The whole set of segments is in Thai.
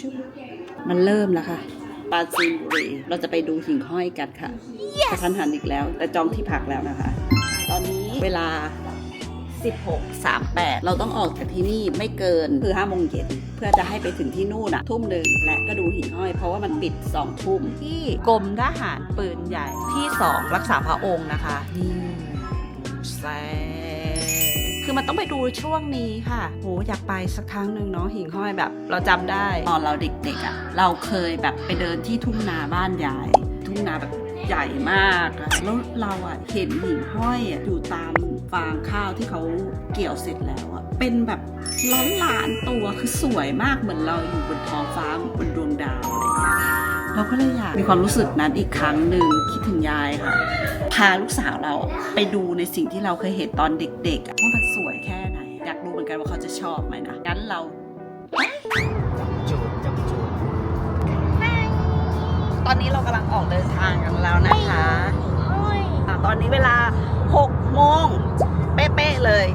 ชุบมันเริ่มแล้วค่ะปราจีนบุรีเราจะไปดูหิ่งห้อยกันค่ะกระทันหันอีกแล้ว แต่จองที่พักแล้วนะคะ ตอนนี้เวลา 16.38 เราต้องออกจากที่นี่ไม่เกินคือ5โมงเย็นเพื่อจะให้ไปถึงที่นู่นอะทุ่มหนึ่งและก็ดูหิ่งห้อย เพราะว่ามันปิด 2 ทุ่มที่กรมทหารปืนใหญ่ที่สองรักษาพระองค์นะคะนี่แซ่คือ มันต้องไปดูช่วงนี้ค่ะโหอยากไปสักครั้งหนึ่งเนาะหิ่งห้อยแบบ เราจำได้ตอนเราเด็กๆอะ่ะเราเคยแบบไปเดินที่ทุ่งนาบ้านยาย ทุ่งนาแบบใหญ่มากอะแล้วเราอะ่ะเห็นหิ่งห้อยอะอยู่ตามฟางข้าวที่เขาเกี่ยวเสร็จแล้วอะเป็นแบบล้านล้านตัวคือสวยมากเหมือนเราอยู่บนท้องฟ้าบนดวงดาวอะไรอย่างเงี้ยเราก็เลยอยากมีความรู้สึกนั้นอีกครั้งหนึ่งคิดถึงยายค่ะ พาลูกสาวเราไปดูในสิ่งที่เราเคยเห็นตอนเด็กๆว่ามันสวยแค่ไหน อยากรู้เหมือนกันว่าเขาจะชอบไหมนะงั้นเราจูดจับจูดตอนนี้เรากำลังออกเดินทางกันแล้วนะคะอะตอนนี้เวลา 6 โมง เป๊ะๆเลย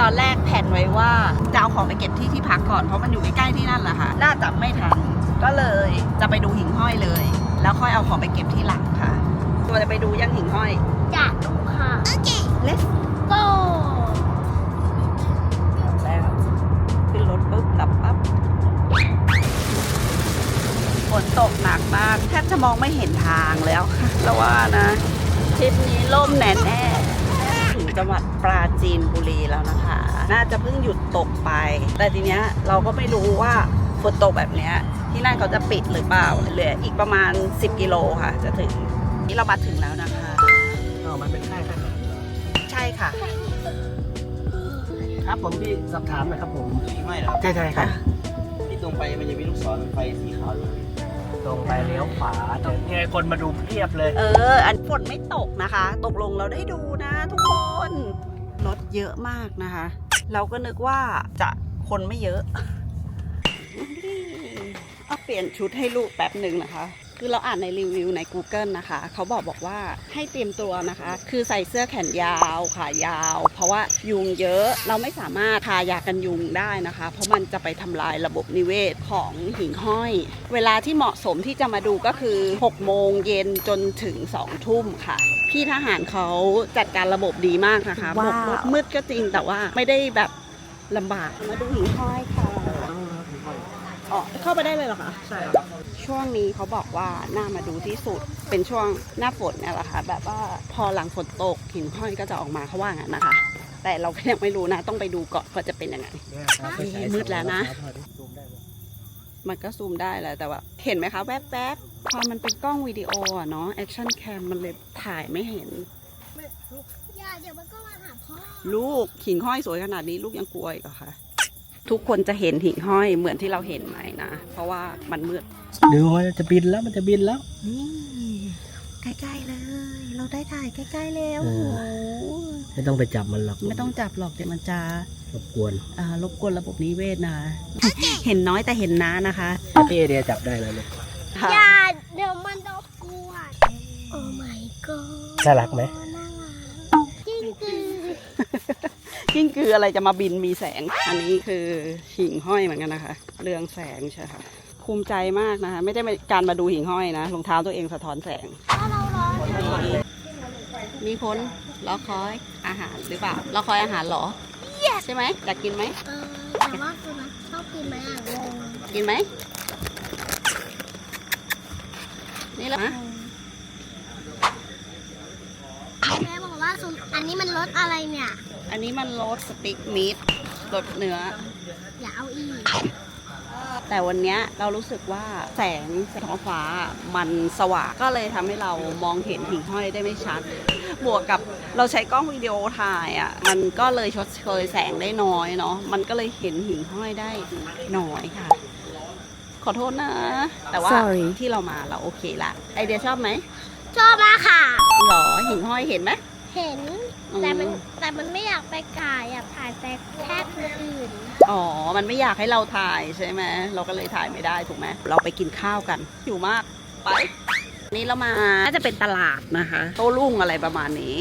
ตอนแรกแผนไว้ว่าจะเอาของไปเก็บที่ที่พักก่อนเพราะมันอยู่ใกล้ๆที่นั่นแหละค่ะ น่าจะไม่ทัน ก็เลยจะไปดูหิ่งห้อยเลย แล้วค่อยเอาของไปเก็บที่หลังค่ะ ตัวจะไปดูยังหิ่งห้อย จะดูค่ะ Let's โก้แล้วขึ้นรถปุ๊บกลับปั๊บฝนตกหนักมากแทบจะมองไม่เห็นทางแล้วค่ะแล้วว่านะทริปนี้ล่มแน่แน่ๆถึงจังหวัดปราจีนบุรีแล้วนะคะ น่าจะเพิ่งหยุดตกไป แต่ทีเนี้ยเราก็ไม่รู้ว่าฝนตกแบบเนี้ยที่นั่นเขาจะปิดหรือเปล่าเหลืออีกประมาณ 10 กิโลค่ะ จะถึง นี่เรามาถึงแล้วนะคะ อ๋อมันเป็นค่ายทหารเหรอใช่ค่ะ ครับผมพี่สอบถามหนะครับผมไม่หรอกใช่ใช่ครับที่ตรงไปมันจะมีลูกศรไฟสีขาวอยู่ตรงไปเลี้ยวขวาเดี๋ยวเนี่ยคนมาดูเพียบเลยเออ อันฝนไม่ตกนะคะ ตกลงเราได้ดูนะ ทุกคน รถเยอะมากนะคะ เราก็นึกว่าจะคนไม่เยอะ เอาเปลี่ยนชุดให้ลูกแป๊บหนึ่งนะคะ คือเราอ่านในรีวิวใน Google นะคะ เขาบอกบอกว่าให้เตรียมตัวนะคะ คือใส่เสื้อแขนยาวขายาว เพราะว่ายุงเยอะเราไม่สามารถทายากันยุงได้นะคะ เพราะมันจะไปทำลายระบบนิเวศของหิ่งห้อย เวลาที่เหมาะสมที่จะมาดูก็คือ 6 โมงเย็นจนถึง 2 ทุ่มค่ะ พี่ทหารเขาจัดการระบบดีมากนะคะว้าวรถมืดก็จริงแต่ว่าไม่ได้แบบลำบากมาดูหิ่งห้อยค่ะ อ๋อเข้าไปได้เลยเหรอคะ ใช่ครับ ช่วงนี้เขาบอกว่าน่ามาดูที่สุด เป็นช่วงหน้าฝนเนี่ยแหละค่ะ แบบว่าพอหลังฝนตกหิ่งห้อยก็จะออกมาเขาว่างั้นนะคะ แต่เราก็ยังไม่รู้นะ ต้องไปดูก่อนว่าจะเป็นยังไงเนี่ยครับไฟฉายมืดแล้วนะสองร้อยครับซูมได้ไหมมันก็ซูมได้แหละแต่ว่าเห็นไหมคะ แวบๆ พอมันเป็นกล้องวิดีโออะเนาะแอคชั่นแคมมันเลยถ่ายไม่เห็น อย่าเดี๋ยวมันก็มาหาพ่อ ลูกหิ่งห้อยสวยขนาดนี้ลูกยังกลัวอีกเหรอคะ ทุกคนจะเห็นหิ่งห้อยเหมือนที่เราเห็นไหมนะ เพราะว่ามันมืดเดี๋ยวมันจะบินแล้วมันจะบินแล้ว นี่ใกล้ๆเลย เราได้ถ่ายใกล้ๆแล้วเออไม่ต้องไปจับมันหรอกไม่ต้องจับหรอกเดี๋ยวมันจะรบกวนอ่ารบกวนระบบนิเวศนะ เห็นน้อยแต่เห็นน้านะคะพี่ไอเดียจับได้แล้วลูกอย่าเดี๋ยวมันโดนกวดโอ้ my god น่ารักไหมน่ารักจริงคือ กิ้งคืออะไรจะมาบินมีแสง อันนี้คือหิ่งห้อยเหมือนกันนะคะ เรืองแสงใช่ค่ะภูมิใจมากนะคะ ไม่ได้เป็นการมาดูหิ่งห้อยนะรองเท้าตัวเองสะท้อนแสงถ้าเราร้นมีคนรอคอยอาหารหรือเปล่ารอคอยอาหารเหรอ ใช่ไหมอยากกินไหมเออแต่ว่าคือมันชอบกินไหมอะงงกินไหมนี่แหละแม่าซุมอันนี้มันรสอะไรเนี่ย อันนี้มันรสสติ๊กมีดรสเนื้อ อย่าเอาอีก แต่วันเนี้ยเรารู้สึกว่าแสงท้องฟ้ามันสว่างก็เลยทำให้เรามองเห็นหิ่งห้อยได้ไม่ชัด บวกกับเราใช้กล้องวิดีโอถ่ายอะ มันก็เลยชดเชยแสงได้น้อยเนาะ มันก็เลยเห็นหิ่งห้อยได้น้อยค่ะ ขอโทษนะ แต่ว่า Sorry ที่เรามาเราโอเคละ ไอเดียชอบไหมชอบมากค่ะ หรอหิ่งห้อยเห็นไหม เห็นอืมแต่มันแต่มันไม่อยากไปถ่ายอยากถ่ายแต่แค่คนอื่น อ๋อ มันไม่อยากให้เราถ่ายใช่ไหมเราก็เลยถ่ายไม่ได้ถูกไหมเราไปกินข้าวกันหิวมากไป นี่เรามาน่าจะเป็นตลาดนะคะโต้รุ่งอะไรประมาณนี้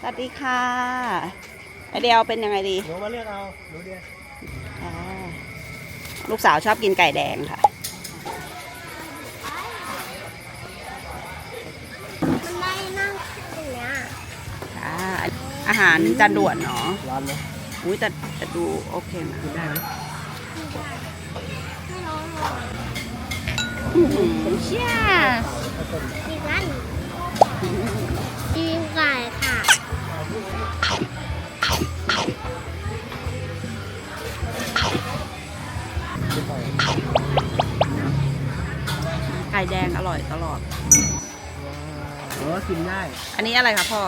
สวัสดีค่ะไอเดียวเป็นยังไงดีหนูมาเลือกเอาหนูเดียวอ๋อลูกสาวชอบกินไก่แดงค่ะ อาหารจานด่วนเนาะร้อนไหมอุ้ยแต่แต่ดูโอเคนะกินได้ไหมไม่ร้อนหรอกอื้อหือเชี่ยดีนั่นดีไก่ค่ะไก่แดงอร่อยตลอดเออกินได้ อันนี้อะไรคะพ่อ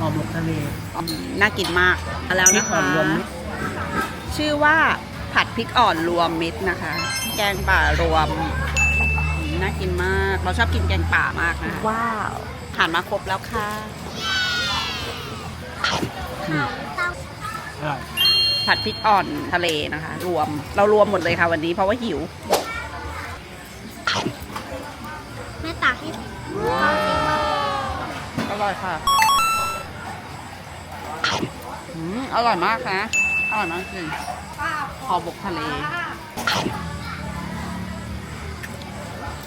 ออกหมกทะเลอืมน่ากินมากเอาแล้วพรินะกอ่อคะนรวมมิตรชื่อว่าผัดพริกอ่อนรวมมิตรนะคะ แกงป่ารวมอืมน่ากินมาก เราชอบกินแกงป่ามากนะคะว้าวผ่านมาครบแล้วค่ะอร่อยผัดพริกอ่อนทะเลนะคะ รวมเรารวมหมดเลยค่ะวันนี้เพราะว่าหิวแม่ตักให้เขาสิว่าอร่อยค่ะ อืมอร่อยมากนะอร่อยมากจริงห่อบกทะเล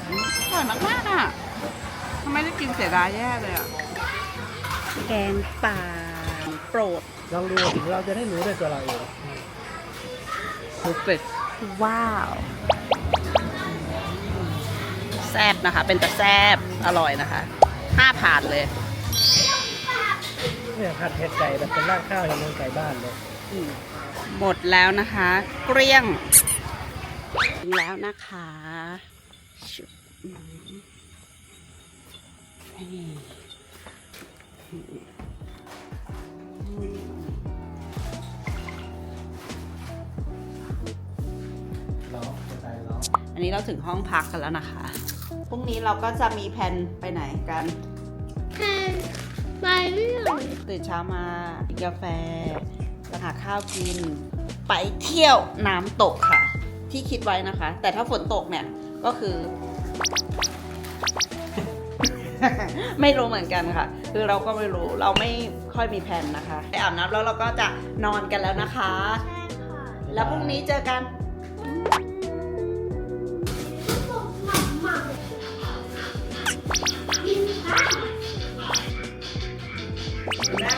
อืมอร่อยมากมากๆอะทำไมได้กินเสียดายแย่เลยอะ แกงป่าโปรดลองดูเราจะได้รู้ด้วยตัวเราเองเพอร์เฟกว้าว แซบนะคะ เป็นแต่แซบอร่อยนะคะห้าผ่านเลย เนี่ยผัดเผ็ดไก่แบบเป็นราดข้าวเห็นเป็นไก่บ้านเลยหมดแล้วนะคะ เกลี้ยงถึงแล้วนะคะชุบอืมนี่อันนี้เราถึงห้องพักกันแล้วนะคะ พรุ่งนี้เราก็จะมีแผนไปไหนกันแทน ไปเรื่องตื่นเช้ามากินกาแฟไปหาข้าวกิน ไปเที่ยวน้ำตกค่ะ ที่คิดไว้นะคะ แต่ถ้าฝนตกเนี่ยก็คือ ไม่รู้เหมือนกันค่ะ คือเราก็ไม่รู้เราไม่ค่อยมีแผนนะคะไปอาบน้ำแล้วเราก็จะนอนกันแล้วนะคะใช่ค่ะแล้วพรุ่งนี้เจอกัน Música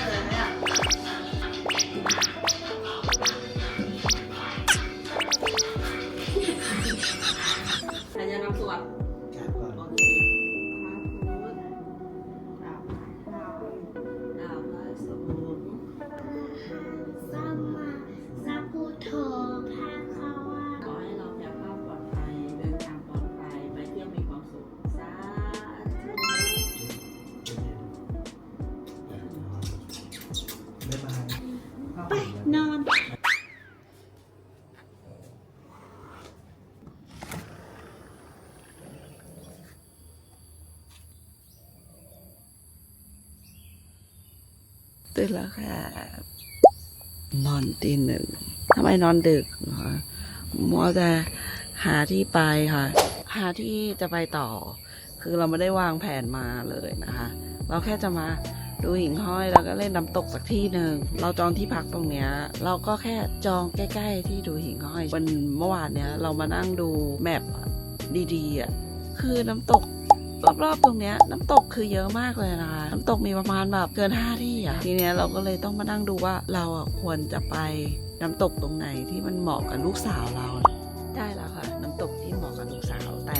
ตีหนึ่งทำไมนอนดึกมัวแต่หาที่ไปค่ะ หาที่จะไปต่อ คือเราไม่ได้วางแผนมาเลยนะคะ เราแค่จะมาดูหิ่งห้อยแล้วก็เล่นน้ำตกสักที่หนึ่งเราจองที่พักตรงเนี้ยเราก็แค่จองใกล้ ๆ ที่ดูหิ่งห้อยวันเมื่อวานเนี้ยเรามานั่งดูแมปดีๆอะคือน้ำตก รอบๆตรงเนี้ยน้ำตกคือเยอะมากเลยนะคะน้ำตกมีประมาณแบบเกินห้าที่อะทีเนี้ยเราก็เลยต้องมานั่งดูว่าเราอะควรจะไปน้ำตกตรงไหนที่มันเหมาะกับลูกสาวเรา ได้แล้วค่ะ น้ำตกที่เหมาะกับลูกสาวแต่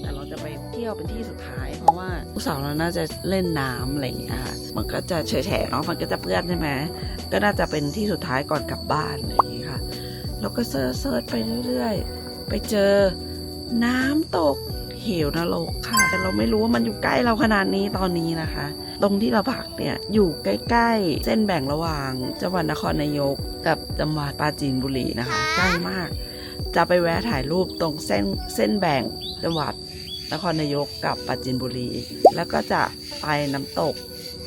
แต่เราจะไปเที่ยวเป็นที่สุดท้าย เพราะว่าลูกสาวเราน่าจะเล่นน้ำอะไรอย่างเงี้ยค่ะมันก็จะเฉยๆเนาะมันก็จะเปื้อนใช่ไหมก็น่าจะเป็นที่สุดท้ายก่อนกลับบ้านอะไรอย่างเงี้ยค่ะเราก็เซิร์ชไปเรื่อยๆ ไปเจอน้ำตก เหวนรกค่ะ แต่เราไม่รู้ว่ามันอยู่ใกล้เราขนาดนี้ตอนนี้นะคะ ตรงที่เราพักเนี่ยอยู่ใกล้ๆ เส้นแบ่งระหว่างจังหวัดนครนายกกับจังหวัดปราจีนบุรีนะคะใกล้มาก จะไปแวะถ่ายรูปตรงเส้นเส้นแบ่งจังหวัดนครนายกกับปราจีนบุรี แล้วก็จะไปน้ำตก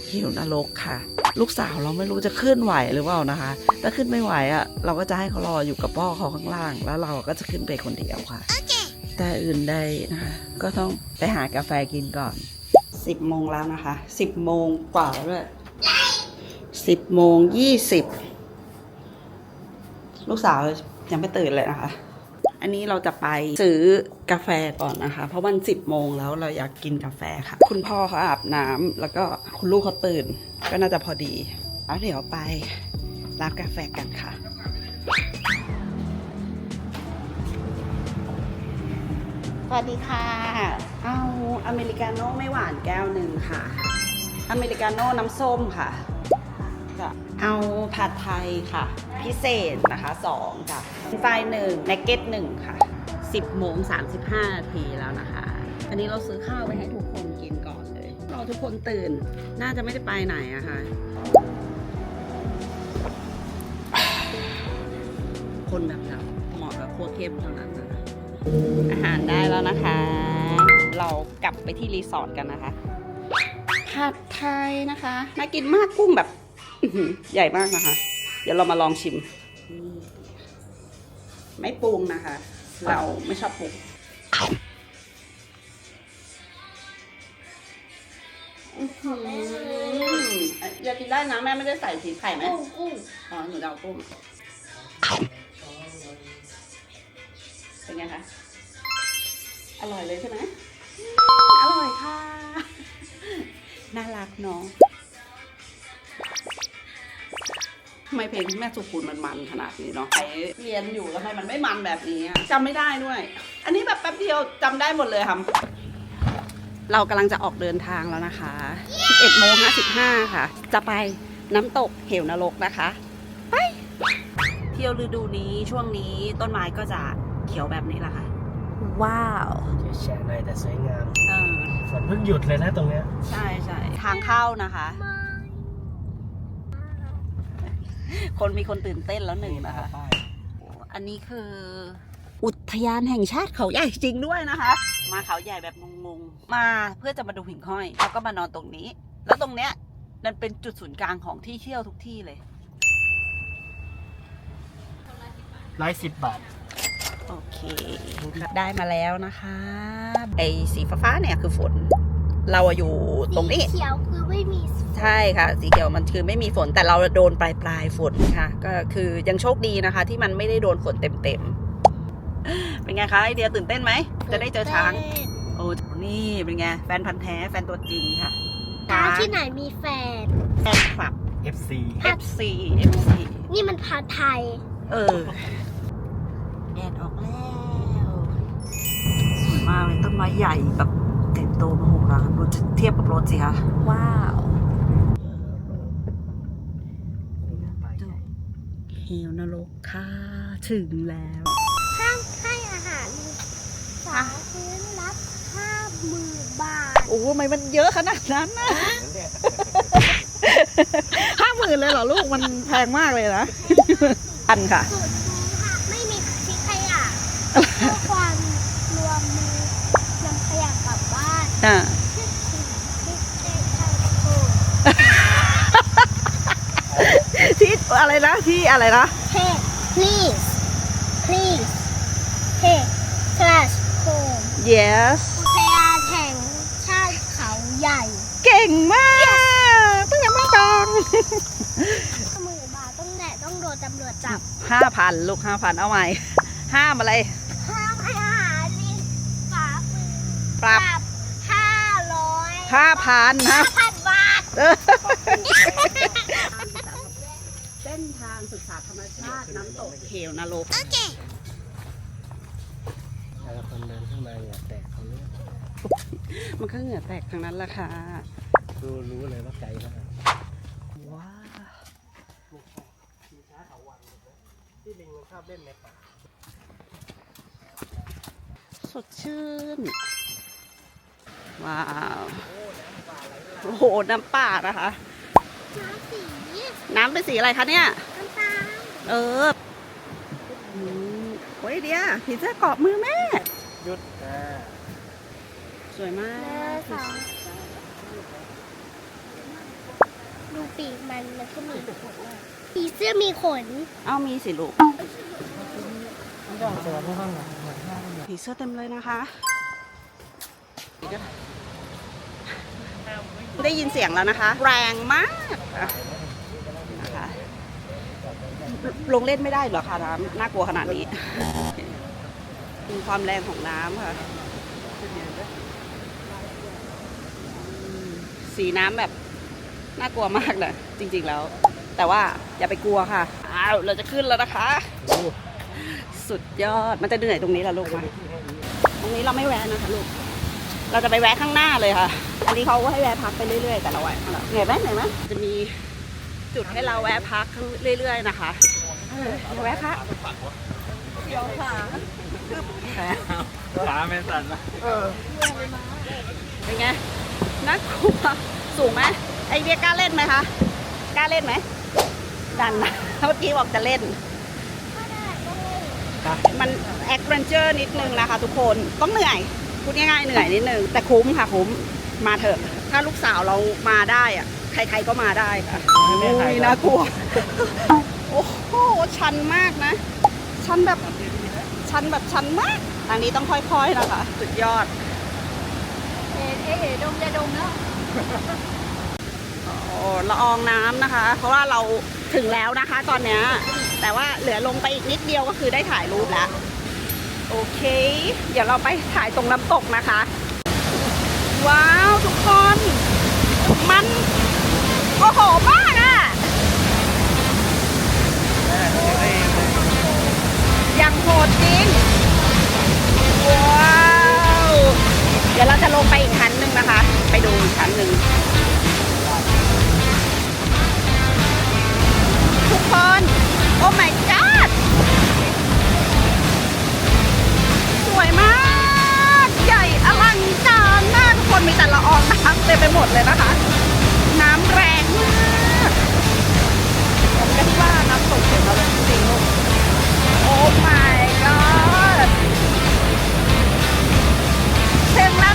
เหวนรกค่ะ ลูกสาวเราไม่รู้จะขึ้นไหวหรือเปล่านะคะ ถ้าขึ้นไม่ไหวอะเราก็จะให้เขารออยู่กับพ่อเขาข้างล่าง แล้วเราก็จะขึ้นไปคนเดียวค่ะแต่อื่นใดนะคะ ก็ต้องไปหากาแฟกินก่อน สิบโมงแล้วนะคะ สิบโมงกว่าแล้วด้วยสิบโมงยี่สิบลูกสาวยังไม่ตื่นเลยนะคะ อันนี้เราจะไปซื้อกาแฟก่อนนะคะ เพราะมันสิบโมงแล้วเราอยากกินกาแฟค่ะ คุณพ่อเขาอาบน้ำแล้วก็คุณลูกเขาตื่น ก็น่าจะพอดีแล้วเดี๋ยวไปรับกาแฟกันค่ะ สวัสดีค่ะ เอาอเมริกาโน่ไม่หวานแก้วหนึ่งค่ะ อเมริกาโน่น้ำส้มค่ะจะเอาผัดไทยค่ะ พิเศษนะคะสองค่ะไฟหนึ่งเนกเก็ตหนึ่งค่ะ 10โมง35นาทีแล้วนะคะ อันนี้เราซื้อข้าวไปให้ทุกคนกินก่อนเลยรอทุกคนตื่น น่าจะไม่ได้ไปไหนอะค่ะ คนแบบเราเหมาะกับครัวเข้มเท่านั้นนะ อาหารได้แล้วนะคะ เรากลับไปที่รีสอร์ทกันนะคะผัดไทยนะคะน่ากินมากกุ้งแบบอื้อหือใหญ่มากนะคะ เดี๋ยวเรามาลองชิม ไม่ปรุงนะคะ เราไม่ชอบปรุงอื้อหืออยากกินได้นะแม่ไม่ได้ใส่สีไข่ไหมกุ้งกุ้งอ๋อหนูจะเอากุ้ง เป็นไงคะอร่อยเลยใช่ไหมอร่อยค่ะ น่ารักเนาะทำไมเพลงแม่สุขุนมันมันขนาดนี้เนาะไปเรียนอยู่แล้วทำไมมันไม่มันแบบนี้อะจำไม่ได้ด้วย อันนี้แบบแป๊บเดียวจำได้หมดเลยค่ะ เรากำลังจะออกเดินทางแล้วนะคะ 11โมง55 ค่ะ จะไปน้ำตกเหวนรกนะคะ ไป เที่ยวฤดูนี้ช่วงนี้ต้นไม้ก็จะ เขียวแบบนี้แหละค่ะ ว้าว แฉะๆหน่อยแต่สวยงามเออ ฝนเพิ่งหยุดเลยนะตรงเนี้ยใช่ใช่ทางเข้านะคะ คนมีคนตื่นเต้นแล้วหนึ่งนะคะอันนี้คือ อุทยานแห่งชาติเขาใหญ่จริงด้วยนะคะ มาเขาใหญ่แบบงงๆ มาเพื่อจะมาดูหิ่งห้อย แล้วก็มานอนตรงนี้ แล้วตรงเนี้ยนั่นเป็นจุดศูนย์กลางของที่เที่ยวทุกที่เลย ร้อยสิบบาท โอเคได้มาแล้วนะคะไอ้สีฟ้าๆเนี่ยคือฝน เราอะอยู่ตรงนี้สีเขียวคือไม่มีใช่ค่ะ สีเขียวมันคือไม่มีฝนแต่เราโดนปลายปลายๆฝนค่ะ ก็คือยังโชคดีนะคะ ที่มันไม่ได้โดนฝนเต็มๆเป็นไงคะไอเดียตื่นเต้นไหมจะได้เจอช้างโอ้นี่เป็นไงแฟนพันธ์แท้แฟนตัวจริงค่ะช้างที่ไหนมีแฟนแฟนคลับ FC FC FC นี่มันพาไทย เออ แดดออกแล้วสวยมากเลยต้นไม้ใหญ่แบบเต็มโตมโหฬารดูเทียบกับรถสิคะว้าวเหวนรกค่ะ ถึงแล้วห้ามให้อาหารสาวพื้นรับห้าหมื่นบาท โอ้ทำไมมันเยอะขนาดนั้นนะห้าหมื่นเลยเหรอลูกมันแพงมากเลยนะ อันค่ะ สุดนี้ค่ะ ไม่มีทิ้งขยะเพื่อความรวมมือนำขยะกลับบ้า นอ่าที่สิ่งที่เจ๊ทำถูกที่อะไรนะที่อะไรนะ Hey please please Hey trash home yes อุทยานแห่งชาติเขาใหญ่ เก่งมากเพิ่งยังไม่ฟังหมื่นบาทต้องแดดต้องโดนตำรวจจับห้าพันลูกห้าพันเอาใหม่ห้ามอะไรห้ามให้อาหารลิงฝาปืนปรับห้าร้อย ห้าพันนะห้าพันบาทเส้นทางศึกษาธรรมชาติน้ำตกเหวนรกโอเคแล้วคนเดินขึ้นมาเนี่ยแตกเขาเลือกมันก็เหงื่อแตกทั้งนั้นแหละค่ะรู้รู้เลยว่าไกลมากว้าวมีช้าเขาวันที่ลิงมันชอบเล่นในป่าสดชื่น ว้าวโอ้โหน้ำป่านะคะ น้ำสีน้ำเป็นสีอะไรคะเนี่ยน้ำตาลเอออืมโอ้ยเดียผีเสื้อเกาะมือแม่ หยุดอ่าสวยมาเอกอสองดูปีกมันมันก็มีขนผีเสื้อมีขน เอ้ามีสิลูกไม่ต้องเจอที่ห้องหรอกเหมือนห้องผีเสื้อเต็มเลยนะคะ ได้ยินเสียงแล้วนะคะ แรงมากอะลงเล่นไม่ได้หรอคะน้ำน่ากลัวขนาดนี้ดูความแรงของน้ำค่ะ สีน้ำแบบน่ากลัวมากนะจริง ๆแล้ว แต่ว่าอย่าไปกลัวค่ะอ้าวเราจะขึ้นแล้วนะคะ สุดยอดมันจะเหนื่อยตรงนี้ละลูกมาตรงนี้เราไม่แวะนะคะลูก เราจะไปแวะข้างหน้าเลยค่ะ อันนี้เขาก็ให้แวะพักไปเรื่อยๆแต่เราแวะเหนื่อยไหมเหนื่อยไหมจะมีจุดให้เราแวะพักเรื่อย ๆ นะคะเออแวะพักเดี๋ยวค่ะขาไม่สั่นนะเป็นไงน่ากลัวสูงไหมไอเดียกล้าเล่นไหมคะกล้าเล่นไหมดันนะเมื่อกี้บอกจะเล่นมันแอคเวนเจอร์นิดนึงนะคะทุกคนต้องเหนื่อย พูดง่ายๆเหนื่อยนิดนึงแต่คุ้มค่ะคุ้มมาเถอะ ถ้าลูกสาวเรามาได้อะใครๆก็มาได้ค่ะอุ้ยน่ากลัวโอ้โหชันมากนะ ชันแบบชันแบบชันมากอันนี้ต้องค่อยๆนะคะสุดยอดเอ๋เอ๋เอ๋ดมจะดมแล้วโอ้ละอองน้ำนะคะ เพราะว่าเราถึงแล้วนะคะ ตอนเนี้ยแต่ว่าเหลือลงไปอีกนิดเดียวก็คือได้ถ่ายรูปแล้ว โอเค เดี๋ยวเราไปถ่ายตรงน้ำตกนะคะ ว้าวทุกคน มัน โอ้โหมากอะยังโหดจริง ว้าว เดี๋ยวเราจะลงไปอีกชั้นหนึ่งนะคะ ไปดูอีกชั้นหนึ่งทุกคน โอ้ my god วยมาก ใหญ่อลังการมากทุกคนมีแต่ละอองน้ำเต็มไปหมดเลยนะคะ น้ำแรงมากผมก็ที่ว่าน้ำตกเห็นเราเลยจริงลูกโอ้ my god เต็มแล้ว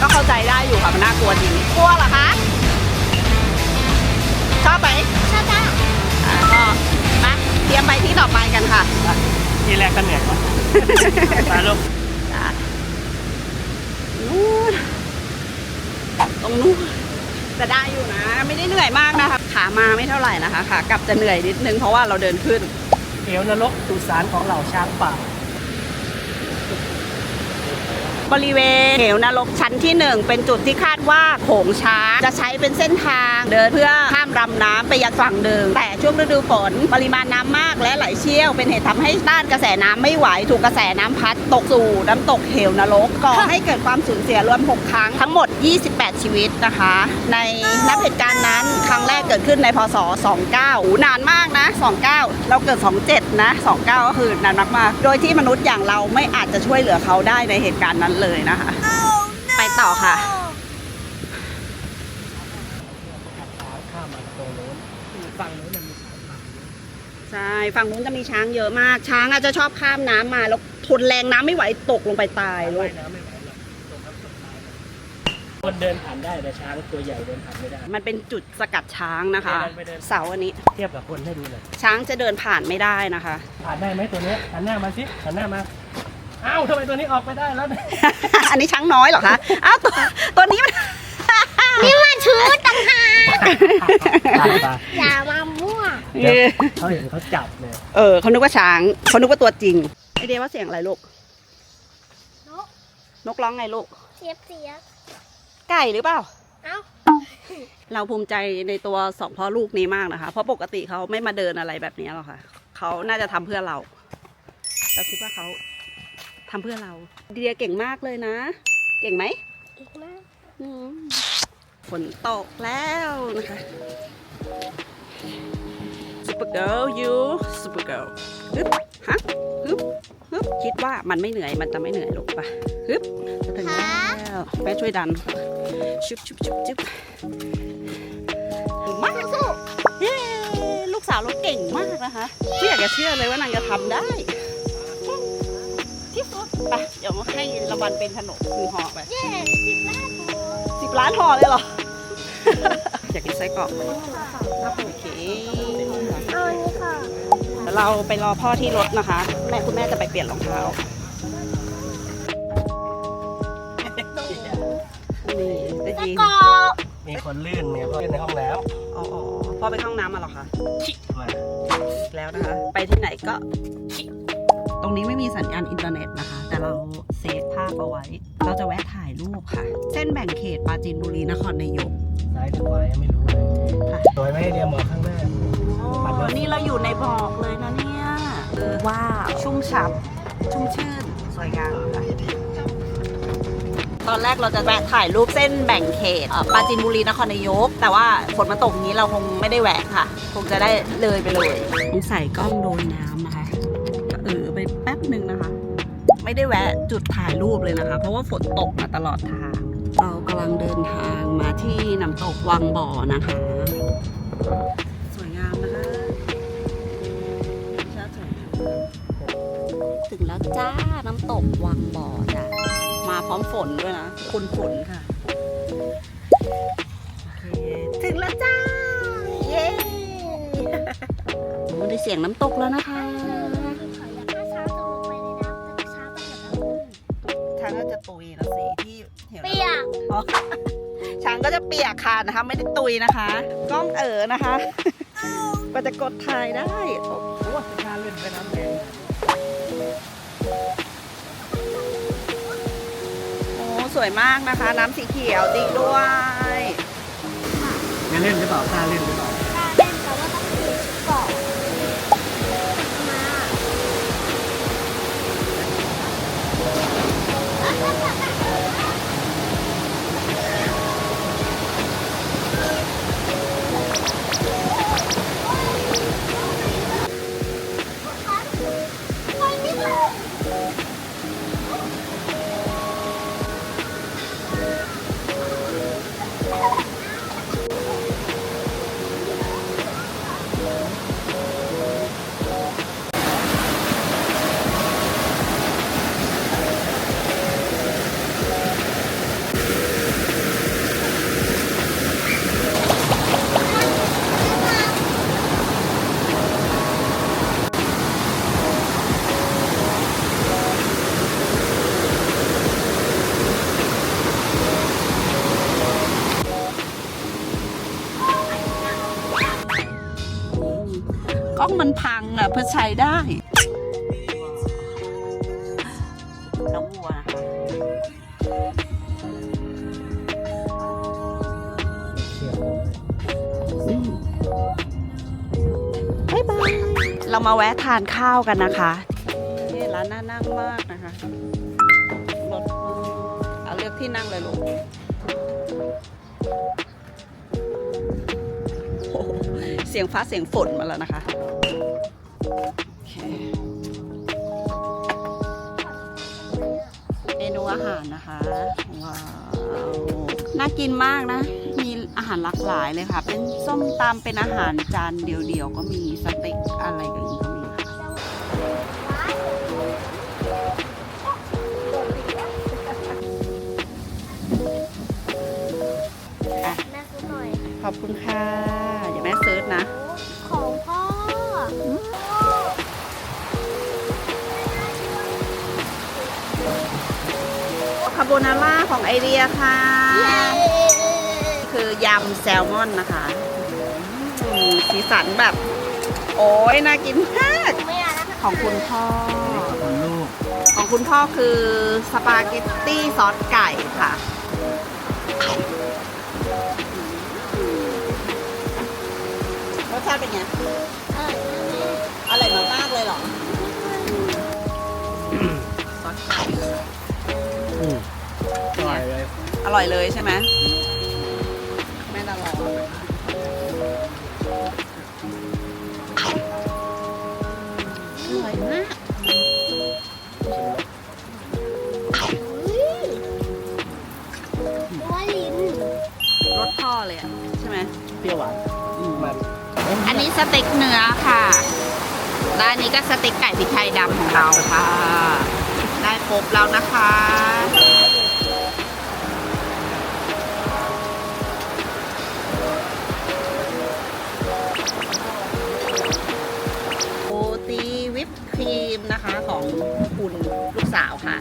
ก็เข้าใจได้อยู่ค่ะมันน่ากลัวจริงกลัวเหรอคะชอบไหมชาจ้าอะก็มาเตรียมไปที่ต่อไปกันค่ะทีแรกก็เหนื่อยนะไปลูกจ้ะนู่นตรงนู้นจะได้อยู่นะ ไม่ได้เหนื่อยมากนะคะ ขามาไม่เท่าไหร่นะคะขากลับจะเหนื่อยนิดนึงเพราะว่าเราเดินขึ้นเหวนรกสุสานของเหล่าช้างป่า บริเวณเหวนรกชั้นที่หนึ่งเป็นจุดที่คาดว่าโขงช้างจะใช้เป็นเส้นทางเดินเพื่อข้ามลำน้ำไปยังฝั่งหนึ่งแต่ช่วงฤดูฝนปริมาณน้ำมากและไหลเชี่ยว เป็นเหตุทำให้ต้านกระแสน้ำไม่ไหวถูกกระแสน้ำพัดตกสู่น้ำตกเหวนรกก่อให้เกิดความสูญเสียรวม 6 ครั้งทั้งหมด 28 ชีวิตนะคะ ในนับเหตุการณ์นั้นครั้งแรกเกิดขึ้นในพศ 29อูนานมากนะ 29 เราเกิด 27 นะ 29 ก็คือนานมากๆโดยที่มนุษย์อย่างเราไม่อาจจะช่วยเหลือเขาได้ในเหตุการณ์นั้นเลยนะคะ ไปต่อค่ะข้ามมาตรงโน้นฝั่งโน้นมันมีช้างป่าใช่ฝั่งนู้นจะมีช้างเยอะมาก ช้างอาจจะชอบข้ามน้ำมา แล้วทนแรงน้ำไม่ไหวตกลงไปตายลูว่ากยน้ำไม่ไหวหรอกตรงน้ำตกตายคนเดินผ่านได้แต่ช้างตัวใหญ่เดินผ่านไม่ได้ มันเป็นจุดสกัดช้างนะคะ ไม่ได้เสาอันนี้ เทียบกับคนให้ดูหน่อยช้างจะเดินผ่านไม่ได้นะคะ ผ่านได้ไหมตัวเนี้ยหันหน้ามาสิหันหน้ามา อ้าวทำไมตัวนี้ออกไปได้แล้วเนี่ยอันนี้ช้างน้อยเหรอคะอ้าวตัวตัวนี้มัน นี่มันชุดต่างหากผ่านไปอย่ามามั่วเดี๋ยวเขาเห็นเขาจับเลยเออเขานึกว่าช้างเขานึกว่าตัวจริงไอเดียว่าเสียงอะไรลูก นก นกร้องไงลูก เสียบเสียบไก่หรือเปล่า เอ้า เราภูมิใจในตัวสองพ่อลูกนี้มากนะคะ เพราะปกติเขาไม่มาเดินอะไรแบบนี้หรอกค่ะ เขาน่าจะทำเพื่อเรา เราคิดว่าเขา ทำเพื่อเรา เดียเก่งมากเลยนะ เก่งไหมอีกมากอืมฝนตกแล้วนะคะซูเปอร์เกิร์ลยูซูเปอร์เกิร์ลฮึบฮะฮึบฮึบคิดว่ามันไม่เหนื่อยมันจะไม่เหนื่อยลูกปะฮึบจะถึงแล้วแม่ช่วยดัน ชุบชุบชุบชุบมากสู้เย้ลูกสาวเราเก่งมากนะคะไม่อยากจะเชื่อเลยว่านางจะทำได้ที่สุด ไปเดี๋ยวมาให้ละวันเป็นขนมคือห่อไปเย้สิบล้านโสิบล้านห่อเลยเหรอ อยากกินไส้กรอกไหมโอเคเอาอันนี้ค่ะเดี๋ยวเราไปรอพ่อที่รถนะคะ แม่คุณแม่จะไปเปลี่ยนรองเท้า นี่ได้ตะยินกรอกมีคนลื่นเนี่ยเพราะลื่นในห้องน้อ๋ออ๋อพ่อไปเข้าห้องน้ำมาเหรอคะำชิมาอีกแล้วนะคะ ไปที่ไหนก็ ตรงนี้ไม่มีสัญญาณอินเทอร์เน็ตนะคะ แต่เราเซฟภาพเอาไว้ เราจะแวะถ่ายรูปค่ะ เส้นแบ่งเขตปราจีนบุรีนครนายกซ้ายหรือขวายังไม่รู้เลยค่ะสวยไหมไอเดียหมอกข้างหน้าอ๋อนี่เราอยู่ในบอกเลยนะเนี่ยเออว้าวชุ่มฉ่ำชุ่มชื่นสวยงามค่ะตอนแรกเราจะแวะถ่ายรูปเส้นแบ่งเขตเอ่อปราจีนบุรีนครนายก แต่ว่าฝนมาตกอย่างนี้เราคงไม่ได้แวะค่ะ คงจะได้เลยไปเลยต้องใส่กล้องโดยน้ำ บหนึ่งนะคะ ไม่ได้แวะจุดถ่ายรูปเลยนะคะ เพราะว่าฝนตกมาตลอดทาง เรากำลังเดินทางมาที่น้ำตกวังบ่อนะคะ สวยงามนะคะชาสวยงามถึงแล้วจ้าน้ำตกวังบ่อจ้ะมาพร้อมฝนด้วยนะคุณฝนค่ะโอเคถึงแล้วจ้า เย้ได้เสียงน้ำตกแล้วนะคะ ช้างก็จะเปียกค่ะนะคะ ไม่ได้ตุยนะคะ กล้องเอ๋อนะคะ ก็จะกดถ่ายได้ โอ้โอ้น่าเล่นไปน้ำแดงโอ้สวยมากนะคะ น้ำสีเขียวจริงด้วยน่าเล่นหรือเปล่ากล้าเล่นหรือเปล่า องมันพังอะเพื่อใช้ได้น้องวัวนะคะเชี่ยวอืมบ๊ายบาย เรามาแวะทานข้าวกันนะคะนี่ร้านน่านั่งมากนะคะรถเอาเลือกที่นั่งเลยลูกโอ้โหเสียงฟ้าเสียงฝนมาแล้วนะคะ น่ากินมากนะ มีอาหารหลากหลายเลยค่ะ เป็นส้มตำเป็นอาหารจานเดียวๆ ก็มีสเต็กอะไรกันก็มีค่ะแม่ซื้อหน่อยขอบคุณค่ะ เดี๋ยวแม่เซิร์ชนะ ของพ่อาโบนาร่าของไอเดียค่ะ คือยำแซลมอนนะคะอืมสีสันแบบ โอ้ยน่ากินมากไม่เอาแล้วค่ะของคุณพ่อคุณลูกของคุณพ่อคือสปาเกตตี้ซอสไก่ค่ะรสชาติเป็นไงเอออร่อยมากๆเลยเหรอ อร่อยเลยใช่ไหมแม่ตาลออร่อยมากรสพ่อเลยอะใช่ไหมเปรี้ยวหวานอันอันนี้สเต็กเนื้อค่ะด้านนี้ก็สเต็กไก่พิกไทยดำของเราค่ะ ได้ครบแล้วนะคะ คะของคุณลูกสาวค่ะ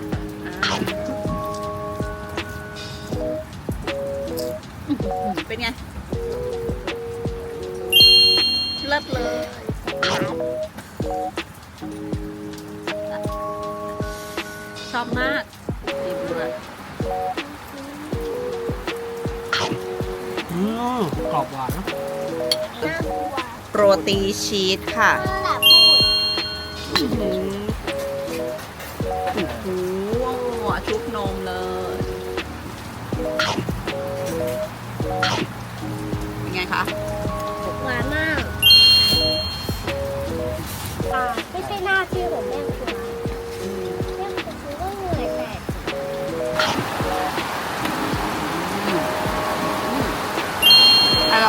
อ่าอื้อหือเป็นไง เลิศเลย ชอบมากดีด้วยอืมกรอบหวานนะน่ากลัวโรตีชีสค่ะ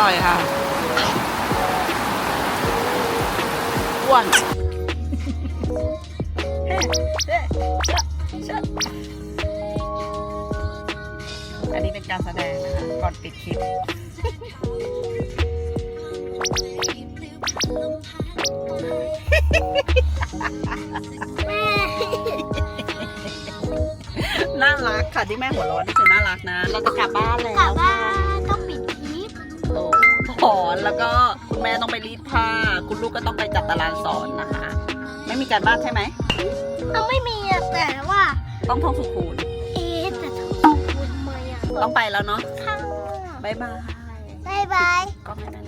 ร่อยค่ะอ้วนอันนี้เป็นการแสดงนะคะ ก่อนปิดคลิปแม่น่ารักค่ะที่แม่หัวเร้อนนี่คือน่ารักนะ เราจะกลับบ้านแล้ว กลับบ้านต้องปิดคลิปโอ้ถ อนแล้วก็คุณแม่ต้องไปรีดผ้า คุณลูกก็ต้องไปจัดตารางสอนนะคะ ไม่มีการบ้านใช่ไหมเราไม่มีอะแต่ว่า ต้องท่องสุขูนเอ๊ะแต่ทุกคนทำไมอะต้องไปแล้วเนาะข้างบ๊ายบายบายบายก็ไม่ได้นะ